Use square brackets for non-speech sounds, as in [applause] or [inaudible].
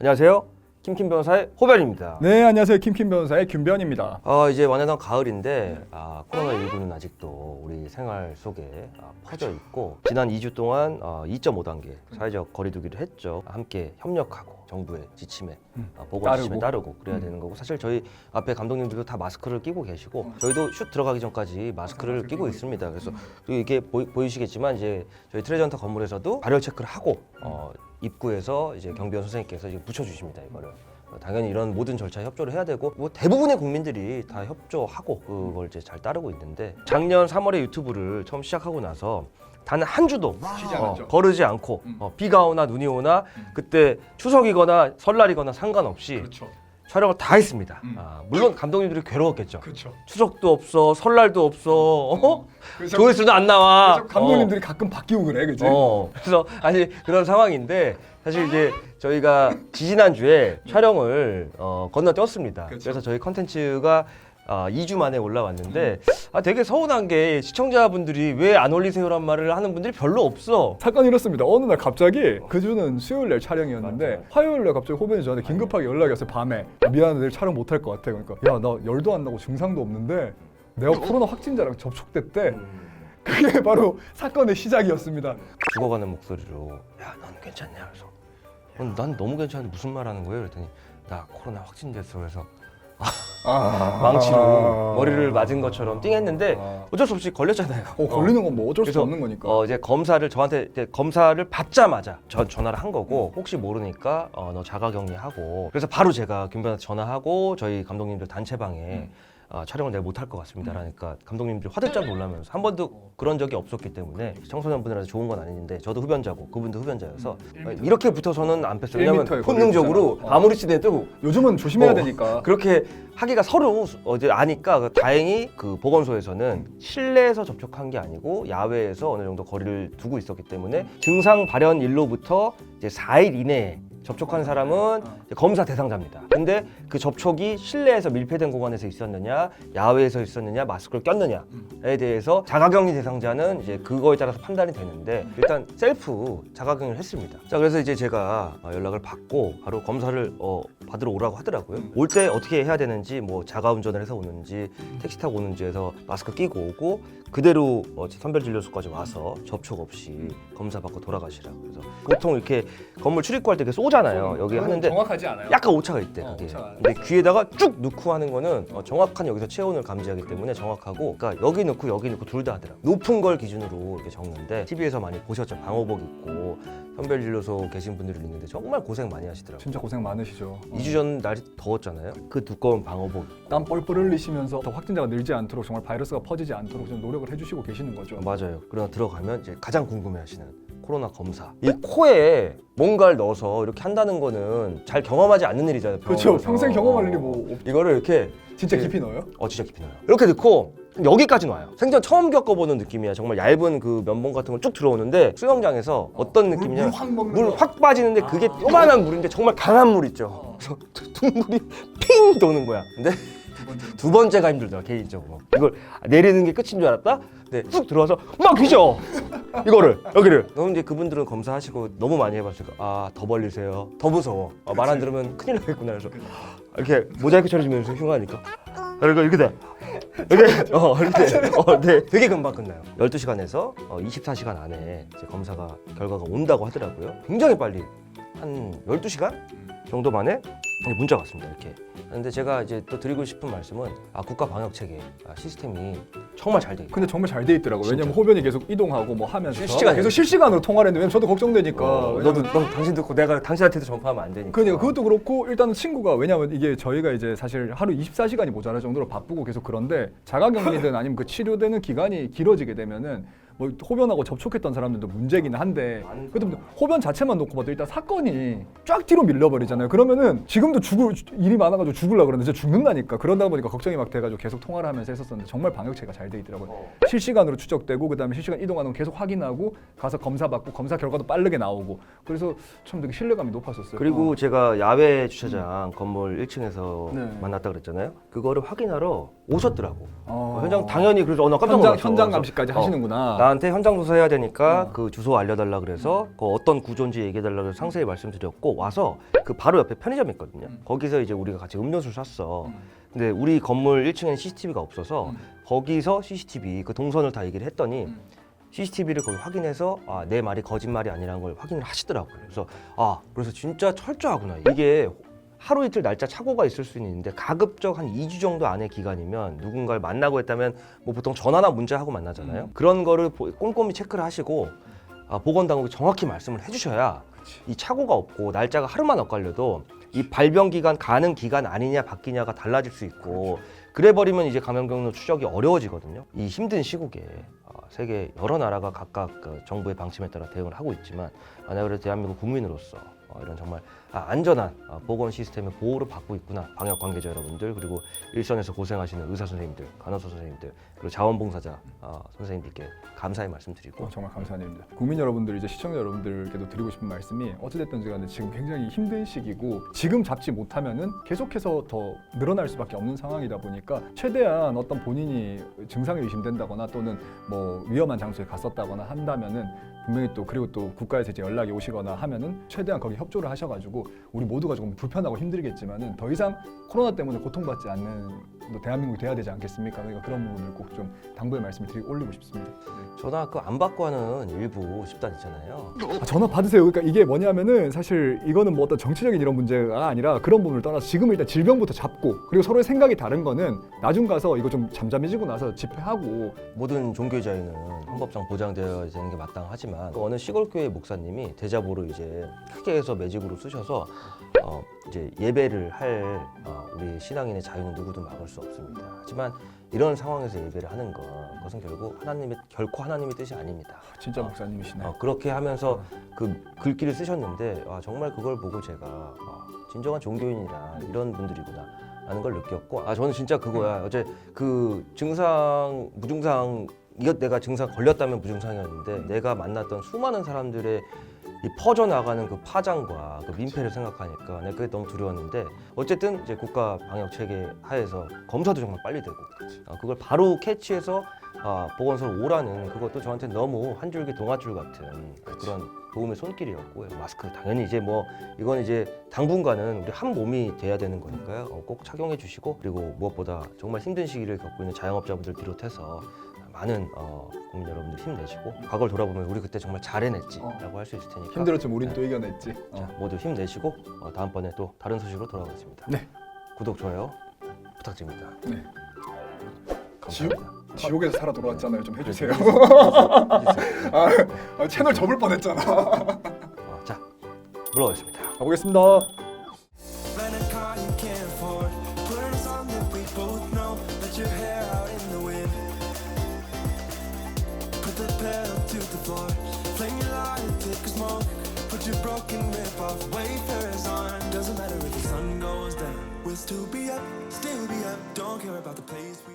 안녕하세요. 김킴 변호사의 호변입니다. 네 안녕하세요 김킴 변호사의 김변입니다. 어, 이제 완연한 가을인데 아, 코로나19는 아직도 우리 생활 속에 아, 퍼져 있고 지난 2주 동안 어, 2.5단계 사회적 거리두기를 했죠. 함께 협력하고 정부의 지침에 음, 아, 보건 따르고. 지침에 따르고 그래야 음. 되는 거고 사실 저희 앞에 감독님들도 다 마스크를 끼고 계시고 저희도 슛 들어가기 전까지 마스크를 끼고 있습니다. 그래서 그리고 이게 보이, 보이시겠지만 이제 저희 트레전터 건물에서도 발열 체크를 하고 어, 입구에서 이제 경비원 선생님께서 이제 붙여주십니다 이거를. 어, 당연히 이런 모든 절차에 협조를 해야 되고 뭐 대부분의 국민들이 다 협조하고 그걸 이제 잘 따르고 있는데 작년 3월에 유튜브를 처음 시작하고 나서 단 한 주도 쉬지 어, 않았죠. 거르지 않고 음. 어, 비가 오나 눈이 오나 그때 추석이거나 설날이거나 상관없이 그렇죠. 촬영을 다 했습니다. 음. 아, 물론 감독님들이 괴로웠겠죠. 그렇죠. 추석도 없어, 설날도 없어, 어? 그래서, 조회수도 안 나와. 그래서 감독님들이 가끔 바뀌고 그래, 그지? 어, 그래서 아니 그런 상황인데 사실 이제 저희가 지지난 주에 촬영을 어, 건너뛰었습니다. 그쵸. 그래서 저희 컨텐츠가 아, 2주 만에 올라왔는데 아, 되게 서운한 게 시청자분들이 왜 안 올리세요란 말을 하는 분들이 별로 없어. 사건이 이렇습니다. 어느 날 갑자기 그 주는 수요일 날 촬영이었는데 맞아요. 화요일 날 갑자기 호변이 저한테 긴급하게 연락이 왔어요. 밤에 아, 미안해 내일 촬영 못 할 것 같아. 그러니까 야 나 열도 안 나고 증상도 없는데 내가 코로나 확진자랑 접촉됐대. 그게 바로 사건의 시작이었습니다. 죽어가는 목소리로 야 넌 괜찮냐 그래서 어, 난 너무 괜찮은데 무슨 말 하는 거예요 그랬더니 나 코로나 확진됐어 그래서 아, 망치로 머리를 맞은 것처럼 띵했는데 아. 어쩔 수 없이 걸렸잖아요. 어, 걸리는 건 뭐 어쩔 수 그래서, 없는 거니까. 어 이제 검사를 저한테 이제 검사를 받자마자 전 전화를 한 거고 혹시 모르니까 어, 너 자가격리하고 그래서 바로 제가 김변한테 전화하고 저희 감독님들 단체방에 아, 촬영을 내가 못할 것 같습니다. 그러니까 감독님들이 화들짝 놀라면서 한 번도 그런 적이 없었기 때문에 청소년분들한테 좋은 건 아닌데 저도 흡연자고 그분도 흡연자여서 어, 이렇게 붙어서는 안 뺐어요. 왜냐면 1m 에 본능적으로 걸리잖아. 어. 아무리 찌내도 요즘은 조심해야 어. 되니까. 그렇게 하기가 서로 어제 아니까 그 다행히 그 보건소에서는 실내에서 접촉한 게 아니고 야외에서 어느 정도 거리를 두고 있었기 때문에 증상 발현 일로부터 이제 4일 이내에 접촉한 사람은 이제 검사 대상자입니다. 근데 그 접촉이 실내에서 밀폐된 공간에서 있었느냐, 야외에서 있었느냐, 마스크를 꼈느냐에 대해서 자가격리 대상자는 이제 그거에 따라서 판단이 되는데 일단 셀프 자가격리를 했습니다. 자 그래서 이제 제가 어, 연락을 받고 바로 검사를 어, 받으러 오라고 하더라고요. 올 때 어떻게 해야 되는지 뭐 자가 운전을 해서 오는지 택시 타고 오는지 해서 마스크 끼고 오고 그대로 어, 선별진료소까지 와서 접촉 없이 검사 받고 돌아가시라고 그래서 보통 이렇게 건물 출입구할 때 이렇게 쏘잖아요. 여기 하는데 정확하지 않아요. 약간 오차가 있대 어, 그게. 오차가. 근데 귀에다가 쭉 넣고 하는 거는 어, 정확한 여기서 체온을 감지하기 때문에 정확하고 그러니까 여기 넣고 여기 넣고 둘 다 하더라고. 높은 걸 기준으로 이렇게 적는데 TV에서 많이 보셨죠. 방호복 입고 선별진료소 계신 분들이 있는데 정말 고생 많이 하시더라고요. 진짜 고생 많으시죠. 2주 전 날이 더웠잖아요. 그 두꺼운 방호복 땀 뻘뻘 흘리시면서 더 확진자가 늘지 않도록 정말 바이러스가 퍼지지 않도록 좀 노력을 해주시고 계시는 거죠. 맞아요. 그러나 들어가면 이제 가장 궁금해하시는 코로나 검사. 이 코에 뭔가를 넣어서 이렇게 한다는 거는 잘 경험하지 않는 일이잖아요. 그렇죠. 병원에서. 평생 경험할 일이 어. 뭐 없- 이거를 이렇게 진짜 네. 깊이 넣어요? 어 진짜 깊이 넣어요. 이렇게 넣고 여기까지 놔요. 생전 처음 겪어보는 느낌이야. 정말 얇은 그 면봉 같은 걸 쭉 들어오는데 수영장에서 어떤 느낌이냐? 물확 먹는 물 거. 확 빠지는데 그게 아. 요만한 물인데 정말 강한 물 있죠. 그래서 둥물이 핑 도는 거야. 근데 두 번째. 두 번째가 힘들더라 개인적으로. 이걸 내리는 게 끝인 줄 알았다. 근데 쑥 들어와서 막 휘저 이거를 여기를. 너무 이제 그분들은 검사하시고 너무 많이 해봤으니까 아더 벌리세요. 더 무서워. 말안 들으면 큰일 나겠구나. 그래서 이렇게 모자이크 처리주면서 흉하니까. 그리고 이렇게 돼. 이렇게 어 이렇게 돼. 어, 네. 되게 금방 끝나요. 12시간에서 어, 24시간 안에 이제 검사가 결과가 온다고 하더라고요. 굉장히 빨리 한 12시간 정도 만에 문자가 왔습니다. 이렇게. 근데 제가 이제 또 드리고 싶은 말씀은 아, 국가 방역 체계 아, 시스템이 정말 잘 돼 있고 근데 정말 잘 돼 있더라고요. 왜냐면 호변이 계속 이동하고 뭐 하면서 실시간이에요. 계속 실시간으로 통화를 했는데 왜냐면 저도 걱정되니까. 어, 너도 너 당신 듣고 내가 당신한테도 전파하면 안 되니까. 그러니까 그것도 그렇고 일단은 친구가 왜냐면 이게 저희가 이제 사실 하루 24시간이 모자랄 정도로 바쁘고 계속 그런데 자가격리든 아니면 그 치료되는 기간이 길어지게 되면은 뭐 호변하고 접촉했던 사람들도 문제긴 한데 그래도 호변 자체만 놓고 봐도 일단 사건이 쫙 뒤로 밀려버리잖아요. 그러면은 지금도 죽을 일이 많아가지고 죽을라 그러는데 진짜 죽는다니까. 그러다 보니까 걱정이 막 돼가지고 계속 통화를 하면서 했었었는데 정말 방역체가 잘 돼 있더라고요. 어. 실시간으로 추적되고 그다음에 실시간 이동하는 거 계속 확인하고 가서 검사 받고 검사 결과도 빠르게 나오고 그래서 참 되게 신뢰감이 높았었어요. 그리고 제가 야외 주차장 건물 1층에서 네. 만났다 그랬잖아요. 그거를 확인하러 오셨더라고. 어. 현장 당연히 그래서 어, 나 깜짝 현장 놀랐어. 현장 그래서 감시까지 어, 하시는구나. 나한테 현장 조사해야 되니까 어. 그 주소 알려달라 그래서 그 어떤 구조인지 얘기해달라 그래서 상세히 말씀드렸고 와서 그 바로 옆에 편의점이 있거든요. 음. 거기서 이제 우리가 같이 음료수를 샀어. 음. 근데 우리 건물 1층에는 CCTV가 없어서 음. 거기서 CCTV 그 동선을 다 얘기를 했더니 음. CCTV를 거기 확인해서 아, 내 말이 거짓말이 아니라는 걸 확인을 하시더라고요. 그래서 아 그래서 진짜 철저하구나. 이게 하루 이틀 날짜 착오가 있을 수는 있는데 가급적 한 2주 정도 안의 기간이면 누군가를 만나고 했다면 뭐 보통 전화나 문자하고 만나잖아요. 음. 그런 거를 보- 꼼꼼히 체크를 하시고 아, 보건당국이 정확히 말씀을 해주셔야 이 착오가 없고 날짜가 하루만 엇갈려도 이 발병 기간 가능 기간 아니냐 바뀌냐가 달라질 수 있고 그래 버리면 이제 감염 경로 추적이 어려워지거든요. 이 힘든 시국에 어, 세계 여러 나라가 각각 그 정부의 방침에 따라 대응을 하고 있지만 만약 그래도 대한민국 국민으로서 어, 이런 정말 아, 안전한 아, 보건 시스템의 보호를 받고 있구나 방역 관계자 여러분들 그리고 일선에서 고생하시는 의사 선생님들 간호사 선생님들 그리고 자원봉사자 어, 선생님들께 감사의 말씀드리고 어, 정말 감사한 일입니다. 국민 여러분들 이제 시청자 여러분들께도 드리고 싶은 말씀이 어찌됐든지 간에 지금 굉장히 힘든 시기고 지금 잡지 못하면은 계속해서 더 늘어날 수밖에 없는 상황이다 보니까 최대한 어떤 본인이 증상이 의심된다거나 또는 뭐 위험한 장소에 갔었다거나 한다면은 분명히 또 그리고 또 국가에서 이제 연락이 오시거나 하면은 최대한 거기 협조를 하셔가지고 우리 모두가 조금 불편하고 힘들겠지만은 더 이상 코로나 때문에 고통받지 않는 또 대한민국이 돼야 되지 않겠습니까? 그러니까 그런 부분을 꼭 좀 당부의 말씀을 드리고 올리고 싶습니다. 네. 전화 그 안 받고 하는 일부 집단 있잖아요. 아, 전화 받으세요. 그러니까 이게 뭐냐면은 사실 이거는 뭐 어떤 정치적인 이런 문제가 아니라 그런 부분을 떠나서 지금은 일단 질병부터 잡고 그리고 서로의 생각이 다른 거는 나중 가서 이거 좀 잠잠해지고 나서 집회하고 모든 종교 자유는 헌법상 보장되어야 되는 게 마땅하지만 또 어느 시골 교회 목사님이 대자보로 이제 크게 해서 매직으로 쓰셔서 어 이제 예배를 할 어, 우리 신앙인의 자유는 누구도 막을 수 없습니다. 하지만 이런 상황에서 예배를 하는 것 그것은 결국 하나님의 결코 하나님의 뜻이 아닙니다. 진짜 어, 목사님이시네. 어, 그렇게 하면서 그 글귀를 쓰셨는데 아, 정말 그걸 보고 제가 아, 진정한 종교인이라 이런 분들이구나 라는 걸 느꼈고 아 저는 진짜 그거야 어제 그 증상 무증상 이것 내가 증상 걸렸다면 무증상이었는데 내가 만났던 수많은 사람들의 이 퍼져 나가는 그 파장과 그 민폐를 생각하니까 내가 그게 너무 두려웠는데 어쨌든 이제 국가 방역 체계 하에서 검사도 정말 빨리 되고 아, 그걸 바로 캐치해서 아, 보건소로 오라는 그것도 저한테 너무 한 줄기 동아줄 같은 그런 도움의 손길이었고 마스크 당연히 이제 뭐 이건 이제 당분간은 우리 한 몸이 돼야 되는 거니까요. 어, 꼭 착용해 주시고 그리고 무엇보다 정말 힘든 시기를 겪고 있는 자영업자분들 비롯해서 많은 어, 국민 여러분들 힘내시고 과거를 돌아보면 우리 그때 정말 잘 해냈지라고 할 수 있을 테니까 힘들었지만 우린 또 이겨냈지. 어. 자, 모두 힘내시고 어, 다음번에 또 다른 소식으로 돌아오겠습니다. 네. 구독 좋아요 부탁드립니다. 네. 감사합니다. 지옥에서 살아 돌아왔잖아요. 좀 해주세요. 해주세요. [laughs] 아, 채널 접을 뻔했잖아. 어, 자 물러가겠습니다. 가보겠습니다. Floor. Flame your light, take a smoke. Put your broken rip off. Wayfarers on. Doesn't matter if the sun goes down. We'll still be up, still be up. Don't care about the place we.